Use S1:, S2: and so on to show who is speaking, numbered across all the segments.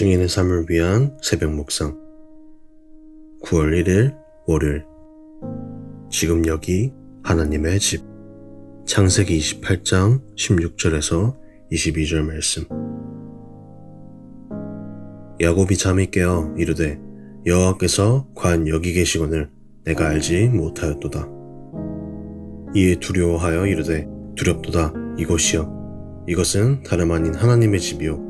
S1: 증인의 삶을 위한 새벽 묵상. 9월 1일 월요일. 지금 여기 하나님의 집. 창세기 28장 16절에서 22절 말씀. 야곱이 잠이 깨어 이르되 여호와께서 과연 여기 계시거늘 내가 알지 못하였도다. 이에 두려워하여 이르되 두렵도다 이곳이여. 이것은 다름 아닌 하나님의 집이요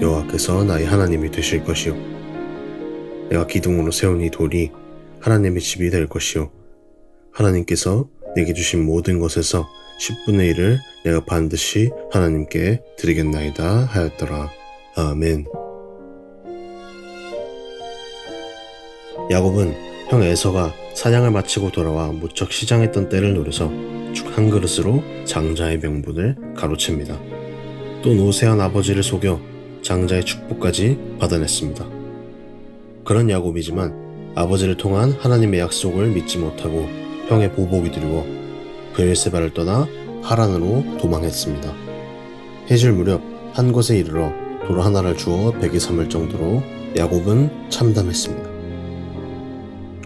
S1: 여호와께서 나의 하나님이 되실 것이요 내가 기둥으로 세운 이 돌이 하나님의 집이 될 것이요 하나님께서 내게 주신 모든 것에서 10분의 1을 내가 반드시 하나님께 드리겠나이다 하였더라. 아멘. 야곱은 형 에서가 사냥을 마치고 돌아와 무척 시장했던 때를 노려서 죽 한 그릇으로 장자의 명분을 가로챕니다. 또 노세한 아버지를 속여 장자의 축복까지 받아냈습니다. 그런 야곱이지만 아버지를 통한 하나님의 약속을 믿지 못하고 형의 보복이 두려워 브엘세바를 떠나 하란으로 도망했습니다. 해질 무렵 한 곳에 이르러 돌 하나를 주어 베개 삼을 정도로 야곱은 참담했습니다.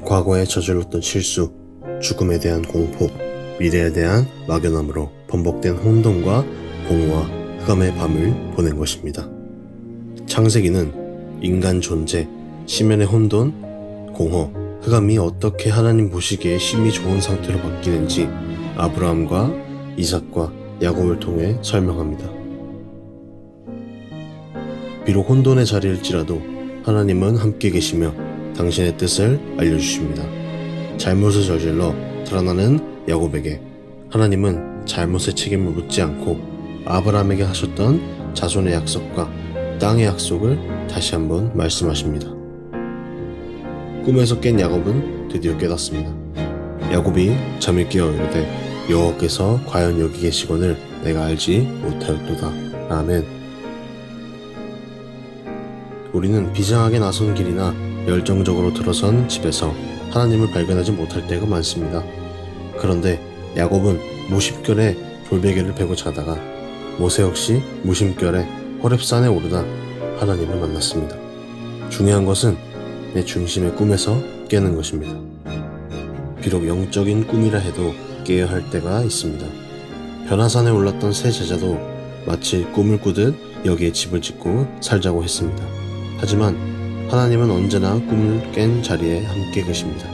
S1: 과거에 저질렀던 실수, 죽음에 대한 공포, 미래에 대한 막연함으로 번복된 혼돈과 공허와 흑암의 밤을 보낸 것입니다. 창세기는 인간 존재, 시면의 혼돈, 공허, 흑암이 어떻게 하나님 보시기에 심히 좋은 상태로 바뀌는지 아브라함과 이삭과 야곱을 통해 설명합니다. 비록 혼돈의 자리일지라도 하나님은 함께 계시며 당신의 뜻을 알려주십니다. 잘못을 저질러 드러나는 야곱에게 하나님은 잘못의 책임을 묻지 않고 아브라함에게 하셨던 자손의 약속과 땅의 약속을 다시 한번 말씀하십니다. 꿈에서 깬 야곱은 드디어 깨닫습니다. 야곱이 잠이 깨어 이르되 여호와께서 과연 여기 계시거늘 내가 알지 못하였도다. 아멘. 우리는 비장하게 나선 길이나 열정적으로 들어선 집에서 하나님을 발견하지 못할 때가 많습니다. 그런데 야곱은 무심결에 돌베개를 베고 자다가 모세 역시 무심결에 호렙산에 오르다 하나님을 만났습니다. 중요한 것은 내 중심의 꿈에서 깨는 것입니다. 비록 영적인 꿈이라 해도 깨어야 할 때가 있습니다. 변화산에 올랐던 새 제자도 마치 꿈을 꾸듯 여기에 집을 짓고 살자고 했습니다. 하지만 하나님은 언제나 꿈을 깬 자리에 함께 계십니다.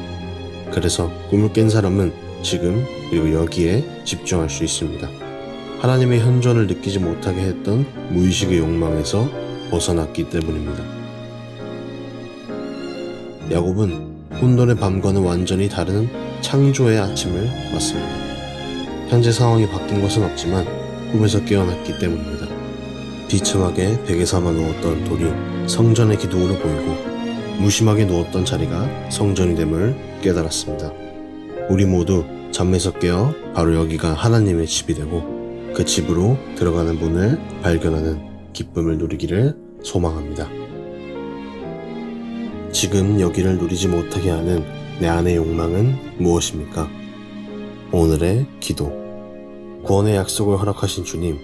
S1: 그래서 꿈을 깬 사람은 지금 그리고 여기에 집중할 수 있습니다. 하나님의 현존을 느끼지 못하게 했던 무의식의 욕망에서 벗어났기 때문입니다. 야곱은 혼돈의 밤과는 완전히 다른 창조의 아침을 맞습니다. 현재 상황이 바뀐 것은 없지만 꿈에서 깨어났기 때문입니다. 비참하게 베개 삼아 누웠던 돌이 성전의 기둥으로 보이고 무심하게 누웠던 자리가 성전이 됨을 깨달았습니다. 우리 모두 잠에서 깨어 바로 여기가 하나님의 집이 되고 그 집으로 들어가는 문을 발견하는 기쁨을 누리기를 소망합니다. 지금 여기를 누리지 못하게 하는 내 안의 욕망은 무엇입니까? 오늘의 기도. 구원의 약속을 허락하신 주님,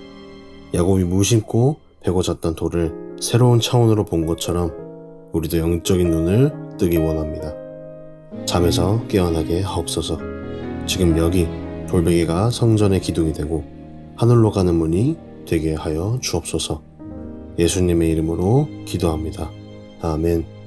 S1: 야곱이 무심코 베고 잤던 돌을 새로운 차원으로 본 것처럼 우리도 영적인 눈을 뜨기 원합니다. 잠에서 깨어나게 하옵소서. 지금 여기 돌베개가 성전의 기둥이 되고 하늘로 가는 문이 되게 하여 주옵소서. 예수님의 이름으로 기도합니다. 아멘.